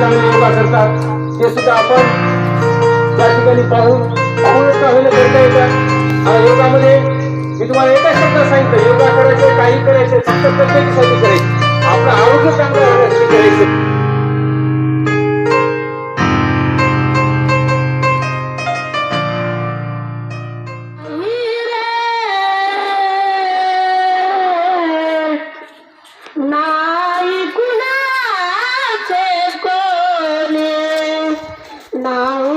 चांगली सेवा करतात. ते सुद्धा आपण त्या ठिकाणी पाहून पाहूनच करता येतात योगामध्ये मी तुम्हाला एकाच शब्दात सांगितलं योगा करायचे काही करायचे फक्त प्रत्येकीसाठी करायचे. आपलं आरोग्य चांगलं होण्यासाठी करायचं. ना 哪